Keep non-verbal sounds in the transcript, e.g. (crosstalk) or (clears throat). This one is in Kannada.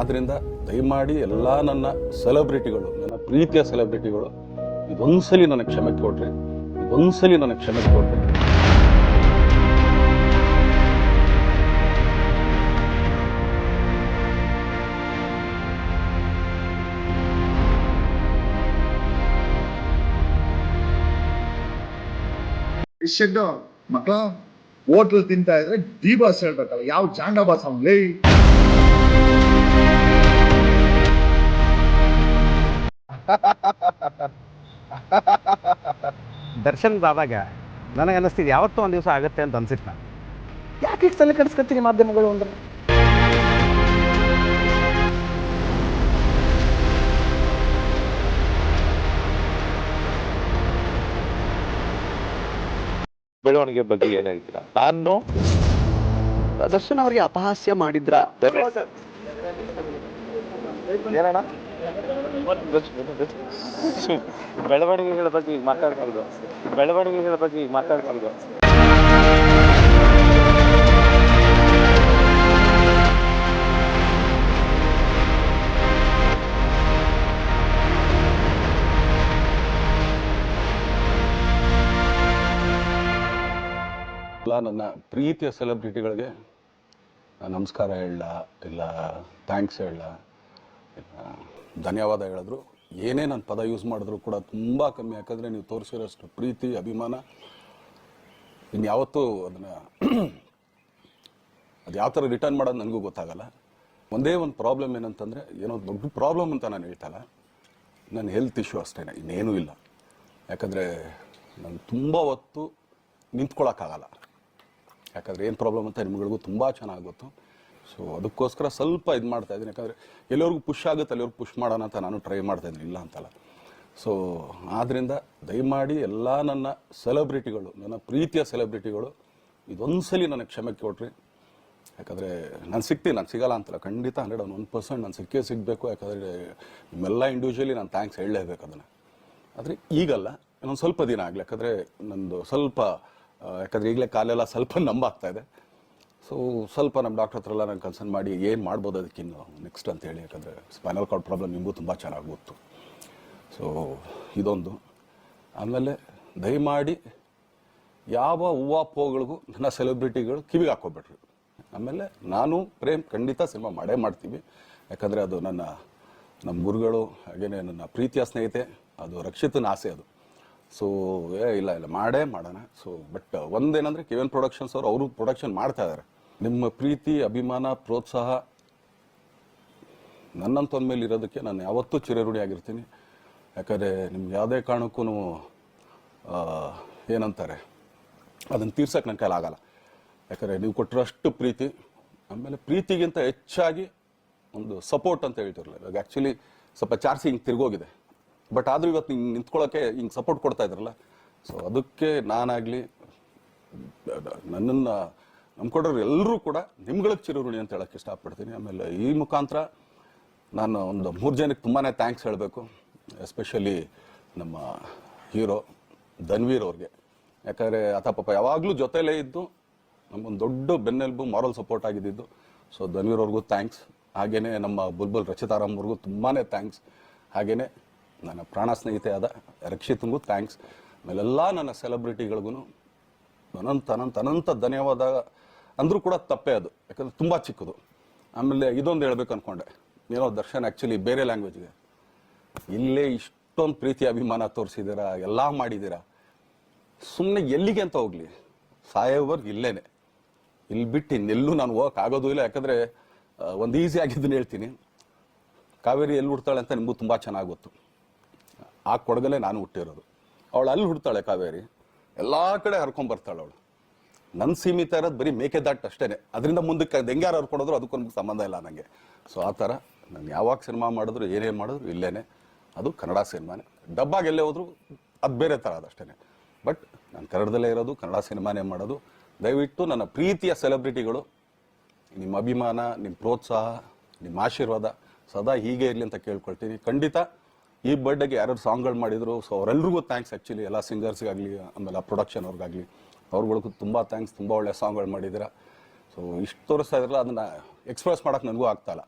ಆದ್ದರಿಂದ ದಯಮಾಡಿ ಎಲ್ಲ ನನ್ನ ಸೆಲೆಬ್ರಿಟಿಗಳು, ನನ್ನ ಪ್ರೀತಿಯ ಸೆಲೆಬ್ರಿಟಿಗಳು, ಇದೊಂದ್ಸಲಿ ನನಗೆ ಕ್ಷಮೆ ಕೊಡ್ರಿ, ಇದೊಂದ್ಸಲಿ ನನಗೆ ಕ್ಷಮೆ ಕೊಡ್ರಿ. ಶೆಡ್ಡು ಮಕ್ಕಳ ಹೋಟ್ಲ್ ತಿಂತಾ ಇದ್ರೆ ಡಿ ಬಾಸ್ ಹೇಳ್ಬೇಕಲ್ಲ ಯಾವ ಜಾಂಡ ಬಾಸ್ ಅವನ್ಲೇ ದರ್ಶನ್ ಆದಾಗ ನನಗೆ ಅನ್ನಿಸ್ತಿದ್ದು ಯಾವತ್ತೂ ಒಂದು ದಿವಸ ಆಗುತ್ತೆ ಅಂತ ಅನ್ಸಿತ್ತು ನಾನು. ಯಾಕೆ ಇಷ್ಟು ತಲೆ ಕೆಡಿಸ್ಕೊತೀನಿ ಮಾಧ್ಯಮಗಳು ಅಂದ್ರೆ? ಬೆಳವಣಿಗೆ ಬಗ್ಗೆ ಏನ್ ಹೇಳ್ತೀರಾ? ನಾನು ದರ್ಶನ್ ಅವರಿಗೆ ಅಪಹಾಸ್ಯ ಮಾಡಿದ್ರ? ಏನಣ್ಣ? ಬೆಳವಣಿಗೆಗಳ ಬಗ್ಗೆ ಈಗ ಮಾತಾಡ್ಬಾರ್ದು ಬೆಳವಣಿಗೆಗಳ ಬಗ್ಗೆ ಈಗ ಮಾತಾಡ್ಬಾರ್ದು ನನ್ನ ಪ್ರೀತಿಯ ಸೆಲೆಬ್ರಿಟಿಗಳಿಗೆ ನಮಸ್ಕಾರ ಹೇಳ, ಇಲ್ಲ ಥ್ಯಾಂಕ್ಸ್ ಹೇಳ ಧನ್ಯವಾದ ಹೇಳಿದ್ರು. ಏನೇ ನಾನು ಪದ ಯೂಸ್ ಮಾಡಿದ್ರು ಕೂಡ ತುಂಬ ಕಮ್ಮಿ, ಯಾಕಂದರೆ ನೀವು ತೋರಿಸಿರೋಷ್ಟು ಪ್ರೀತಿ, ಅಭಿಮಾನ. ಇನ್ಯಾವತ್ತೂ ಅದನ್ನು (clears throat) ಅದು ಯಾವ ಥರ ರಿಟರ್ನ್ ಮಾಡೋದು ನನಗೂ ಗೊತ್ತಾಗಲ್ಲ. ಒಂದೇ ಒಂದು ಪ್ರಾಬ್ಲಮ್ ಏನಂತಂದರೆ, ಏನೋ ದೊಡ್ಡ ಪ್ರಾಬ್ಲಮ್ ಅಂತ ನಾನು ಹೇಳ್ತಲ್ಲ ನನ್ನ ಹೆಲ್ತ್ ಇಶ್ಯೂ ಅಷ್ಟೇ ಇನ್ನೇನೂ ಇಲ್ಲ. ಯಾಕಂದರೆ ನಾನು ತುಂಬ ಹೊತ್ತು ನಿಂತ್ಕೊಳ್ಳೋಕ್ಕಾಗಲ್ಲ ಯಾಕಂದರೆ ಏನು ಪ್ರಾಬ್ಲಮ್ ಅಂತ ನಿಮ್ಗಳಿಗೂ ತುಂಬ ಚೆನ್ನಾಗಿ ಗೊತ್ತು. ಸೊ ಅದಕ್ಕೋಸ್ಕರ ಸ್ವಲ್ಪ ಇದು ಮಾಡ್ತಾ ಇದ್ದೀನಿ. ಯಾಕಂದರೆ ಎಲ್ಲರಿಗೂ ಪುಷ್ ಆಗುತ್ತೆ ಅಲ್ಲಿವ್ರಿಗೆ ಪುಷ್ ಮಾಡೋಣ ಅಂತ ನಾನು ಟ್ರೈ ಮಾಡ್ತಾ ಇದ್ದೀನಿ. ಇಲ್ಲ ಅಂತಲ್ಲ. ಸೊ ಆದ್ದರಿಂದ ದಯಮಾಡಿ ಎಲ್ಲ ನನ್ನ ಸೆಲೆಬ್ರಿಟಿಗಳು ನನ್ನ ಪ್ರೀತಿಯ ಸೆಲೆಬ್ರಿಟಿಗಳು ಇದೊಂದ್ಸಲಿ ನನಗೆ ಕ್ಷಮೆ ಕೊಟ್ರಿ. ಯಾಕಂದರೆ ನಾನು ಸಿಗ್ತೀನಿ, ನಾನು ಸಿಗಲ್ಲ ಅಂತಲ್ಲ. ಖಂಡಿತ ಹಂಡ್ರೆಡ್ ಒನ್ ಪರ್ಸೆಂಟ್ ನಾನು ಸಿಕ್ಕೇ ಸಿಗಬೇಕು. ಯಾಕಂದರೆ ನಿಮ್ಮೆಲ್ಲ ಇಂಡಿವಿಜುವಲಿ ನಾನು ಥ್ಯಾಂಕ್ಸ್ ಹೇಳಲೇಬೇಕು ಅದನ್ನು. ಆದರೆ ಈಗಲ್ಲ, ಇನ್ನೊಂದು ಸ್ವಲ್ಪ ದಿನ ಆಗಲಿ. ಯಾಕಂದರೆ ನಂದು ಸ್ವಲ್ಪ ಯಾಕಂದರೆ ಈಗಲೇ ಕಾಲೆಲ್ಲ ಸ್ವಲ್ಪ ನಂಬಾಗ್ತಾ ಇದೆ. ಸೊ ಸ್ವಲ್ಪ ನಮ್ಮ ಡಾಕ್ಟರ್ ಹತ್ರ ಎಲ್ಲ ನಾನು ಕನ್ಸರ್ನ್ ಮಾಡಿ ಏನು ಮಾಡ್ಬೋದು ಅದಕ್ಕಿನ್ನು ನೆಕ್ಸ್ಟ್ ಅಂತ ಹೇಳಿ, ಯಾಕಂದರೆ ಸ್ಪೈನಲ್ ಕಾರ್ಡ್ ಪ್ರಾಬ್ಲಮ್ ನಿಮಗೂ ತುಂಬ ಚೆನ್ನಾಗಿ ಗೊತ್ತು. ಸೊ ಇದೊಂದು. ಆಮೇಲೆ ದಯಮಾಡಿ ಯಾವ ಹೂವಾಪೋಗಳಿಗೂ ನನ್ನ ಸೆಲೆಬ್ರಿಟಿಗಳು ಕಿವಿಗೆ ಹಾಕೋಬೇಡ್ರಿ ಆಮೇಲೆ ನಾನು ಪ್ರೇಮ್ ಖಂಡಿತ ಸಿನಿಮಾ ಮಾಡೇ ಮಾಡ್ತೀವಿ. ಯಾಕಂದರೆ ಅದು ನನ್ನ, ನಮ್ಮ ಗುರುಗಳು, ಹಾಗೇನೆ ನನ್ನ ಪ್ರೀತಿಯ ಸ್ನೇಹಿತೆ, ಅದು ರಕ್ಷಿತನ ಆಸೆ ಅದು. ಸೊ ಏ, ಇಲ್ಲ ಇಲ್ಲ, ಮಾಡೇ ಮಾಡೋಣ. ಸೊ ಬಟ್ ಒಂದೇನಂದ್ರೆ ಕೆ ಎನ್ ಪ್ರೊಡಕ್ಷನ್ಸ್ ಅವರು ಅವರು ಪ್ರೊಡಕ್ಷನ್ ಮಾಡ್ತಾ ಇದ್ದಾರೆ ನಿಮ್ಮ ಪ್ರೀತಿ, ಅಭಿಮಾನ, ಪ್ರೋತ್ಸಾಹ ನನ್ನಂತೊಂದ ಮೇಲೆ ಇರೋದಕ್ಕೆ ನಾನು ಯಾವತ್ತೂ ಚಿರಋಣಿ ಆಗಿರ್ತೀನಿ. ಯಾಕಂದರೆ ನಿಮ್ಗೆ ಯಾವುದೇ ಕಾರಣಕ್ಕೂ ಏನಂತಾರೆ, ಅದನ್ನು ತೀರ್ಸಕ್ಕೆ ನನ್ನ ಕೈಲಾಗಲ್ಲ ಯಾಕಂದರೆ ನೀವು ಕೊಟ್ಟಿರೋಷ್ಟು ಪ್ರೀತಿ, ಆಮೇಲೆ ಪ್ರೀತಿಗಿಂತ ಹೆಚ್ಚಾಗಿ ಒಂದು ಸಪೋರ್ಟ್ ಅಂತ ಹೇಳ್ತಿರಲಿಲ್ಲ ಇವಾಗ ಆ್ಯಕ್ಚುಲಿ ಸ್ವಲ್ಪ ಚಾರ್ಜಿಂಗ್ ಹಿಂಗೆ ತಿರ್ಗೋಗಿದೆ. ಬಟ್ ಆದರೂ ಇವತ್ತು ನಿಂಗೆ ನಿಂತ್ಕೊಳ್ಳೋಕ್ಕೆ ಹಿಂಗೆ ಸಪೋರ್ಟ್ ಕೊಡ್ತಾ ಇದ್ರಲ್ಲ. ಸೊ ಅದಕ್ಕೆ ನಾನಾಗಲಿ, ನನ್ನನ್ನು ನಂಬ್ಕೊಡೋರು ಎಲ್ಲರೂ ಕೂಡ ನಿಮ್ಗಳಿಗೆ ಚಿರಋಣಿ ಅಂತ ಹೇಳಕ್ಕೆ ಇಷ್ಟಪಡ್ತೀನಿ. ಆಮೇಲೆ ಈ ಮುಖಾಂತರ ನಾನು ಒಂದು ಮೂರು ಜನಕ್ಕೆ ತುಂಬಾ ಥ್ಯಾಂಕ್ಸ್ ಹೇಳಬೇಕು. ಎಸ್ಪೆಷಲಿ ನಮ್ಮ ಹೀರೋ ಧನ್ವೀರ್ ಅವ್ರಿಗೆ. ಯಾಕಂದರೆ ಅತ ಪಾಪ ಯಾವಾಗಲೂ ಜೊತೆಲೇ ಇದ್ದು ನಮಗೊಂದು ದೊಡ್ಡ ಬೆನ್ನೆಲುಬು ಮಾರಲ್ ಸಪೋರ್ಟ್ ಆಗಿದ್ದು ಸೊ ಧನ್ವೀರ್ ಅವ್ರಿಗೂ ಥ್ಯಾಂಕ್ಸ್ ಹಾಗೆಯೇ ನಮ್ಮ ಬುಲ್ಬುಲ್ ರಚಿತಾರಾಮ್ ಅವ್ರಿಗೂ ತುಂಬಾ ಥ್ಯಾಂಕ್ಸ್ ಹಾಗೆಯೇ ನನ್ನ ಪ್ರಾಣ ಸ್ನೇಹಿತೆ ಆದ ರಕ್ಷಿತ್ಗೂ ಥ್ಯಾಂಕ್ಸ್ ಆಮೇಲೆಲ್ಲ ನನ್ನ ಸೆಲೆಬ್ರಿಟಿಗಳಿಗೂ ಅನಂತ ಅನಂತ ಅನಂತ ಧನ್ಯವಾದ ಅಂದರೂ ಕೂಡ ತಪ್ಪೇ ಅದು, ಯಾಕಂದ್ರೆ ತುಂಬ ಚಿಕ್ಕದು. ಆಮೇಲೆ ಇದೊಂದು ಹೇಳ್ಬೇಕು ಅಂದ್ಕೊಂಡೆ ಏನೋ ದರ್ಶನ್ ಆ್ಯಕ್ಚುಲಿ ಬೇರೆ ಲ್ಯಾಂಗ್ವೇಜ್ಗೆ ಇಲ್ಲೇ ಇಷ್ಟೊಂದು ಪ್ರೀತಿ ಅಭಿಮಾನ ತೋರಿಸಿದ್ದೀರಾ, ಎಲ್ಲ ಮಾಡಿದ್ದೀರಾ ಸುಮ್ಮನೆ ಎಲ್ಲಿಗೆ ಅಂತ ಹೋಗಲಿ. ಸಾಯೋವರ್ಗು ಇಲ್ಲೇನೆ. ಇಲ್ಲಿ ಬಿಟ್ಟು ಇನ್ನೆಲ್ಲೂ ನಾನು ಹೋಗಕ್ಕೆ ಆಗೋದು ಇಲ್ಲ, ಯಾಕಂದರೆ ಒಂದು ಈಸಿ ಆಗಿದ್ದನ್ನು ಹೇಳ್ತೀನಿ. ಕಾವೇರಿ ಎಲ್ಲಿ ಹುಡ್ತಾಳೆ ಅಂತ ನಿಮಗೂ ತುಂಬ ಚೆನ್ನಾಗಿ ಗೊತ್ತು. ಆ ಕೊಡಗಲ್ಲೇ ನಾನು ಹುಟ್ಟಿರೋದು. ಅವಳು ಅಲ್ಲಿ ಹುಡ್ತಾಳೆ ಕಾವೇರಿ. ಎಲ್ಲ ಕಡೆ ಹರ್ಕೊಂಡ್ ಬರ್ತಾಳೆ ಅವಳು. ನನ್ನ ಸೀಮಿತ ಇರೋದು ಬರೀ ಮೇಕೆದಾಟ್ ಅಷ್ಟೇನೆ. ಅದರಿಂದ ಮುಂದಕ್ಕೆ ಹೆಂಗ್ಯಾರು ಹರ್ಕೊಡೋದ್ರು ಅದಕ್ಕೊಂದು ಸಂಬಂಧ ಇಲ್ಲ ನನಗೆ ಸೊ ಆ ಥರ ನಾನು ಯಾವಾಗ ಸಿನಿಮಾ ಮಾಡಿದ್ರು ಏನೇನು ಮಾಡಿದ್ರು ಇಲ್ಲೇ ಅದು ಕನ್ನಡ ಸಿನಿಮಾನೇ. ಡಬ್ಬಾಗ ಎಲ್ಲೇ ಹೋದ್ರು ಅದು ಬೇರೆ ಥರ ಅದಷ್ಟೇ ಬಟ್ ನಾನು ಕನ್ನಡದಲ್ಲೇ ಇರೋದು, ಕನ್ನಡ ಸಿನಿಮಾನೇ ಮಾಡೋದು. ದಯವಿಟ್ಟು ನನ್ನ ಪ್ರೀತಿಯ ಸೆಲೆಬ್ರಿಟಿಗಳು, ನಿಮ್ಮ ಅಭಿಮಾನ, ನಿಮ್ಮ ಪ್ರೋತ್ಸಾಹ, ನಿಮ್ಮ ಆಶೀರ್ವಾದ ಸದಾ ಹೀಗೆ ಇರಲಿ ಅಂತ ಕೇಳ್ಕೊಳ್ತೀನಿ. ಖಂಡಿತ ಈ ಬರ್ಡೇಗೆ ಯಾರ್ಯಾರು ಸಾಂಗ್ಗಳು ಮಾಡಿದ್ರು ಸೊ ಅವರೆಲ್ಲರಿಗೂ ಥ್ಯಾಂಕ್ಸ್ ಆ್ಯಕ್ಚುಲಿ ಎಲ್ಲ ಸಿಂಗರ್ಸ್ಗಾಗಲಿ ಆಮೇಲೆ ಪ್ರೊಡಕ್ಷನ್ ಅವ್ರಿಗಾಗಲಿ. ಅವ್ರುಗಳಿಗೂ ತುಂಬ ಥ್ಯಾಂಕ್ಸ್ ತುಂಬ ಒಳ್ಳೆ ಸಾಂಗ್ಗಳು ಮಾಡಿದ್ದೀರಾ. ಸೊ ಇಷ್ಟು ತೋರಿಸ್ತಾ ಇದ್ರಲ್ಲ, ಅದನ್ನು ಎಕ್ಸ್ಪ್ರೆಸ್ ಮಾಡೋಕೆ ನನಗೂ ಆಗ್ತಾಯಿಲ್ಲ